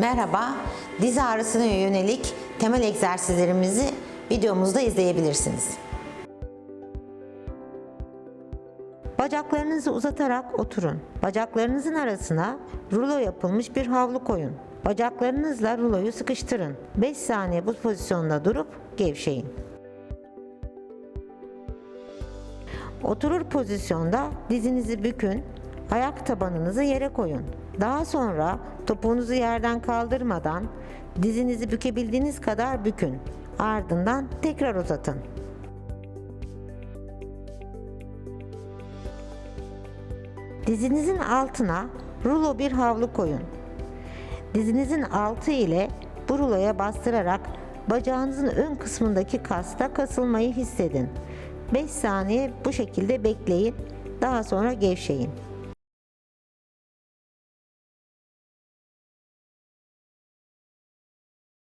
Merhaba, diz ağrısına yönelik temel egzersizlerimizi videomuzda izleyebilirsiniz. Bacaklarınızı uzatarak oturun. Bacaklarınızın arasına rulo yapılmış bir havlu koyun. Bacaklarınızla ruloyu sıkıştırın. 5 saniye bu pozisyonda durup gevşeyin. Oturur pozisyonda dizinizi bükün, ayak tabanınızı yere koyun. Daha sonra topuğunuzu yerden kaldırmadan dizinizi bükebildiğiniz kadar bükün. Ardından tekrar uzatın. Dizinizin altına rulo bir havlu koyun. Dizinizin altı ile bu ruloya bastırarak bacağınızın ön kısmındaki kasta kasılmayı hissedin. 5 saniye bu şekilde bekleyin. Daha sonra gevşeyin.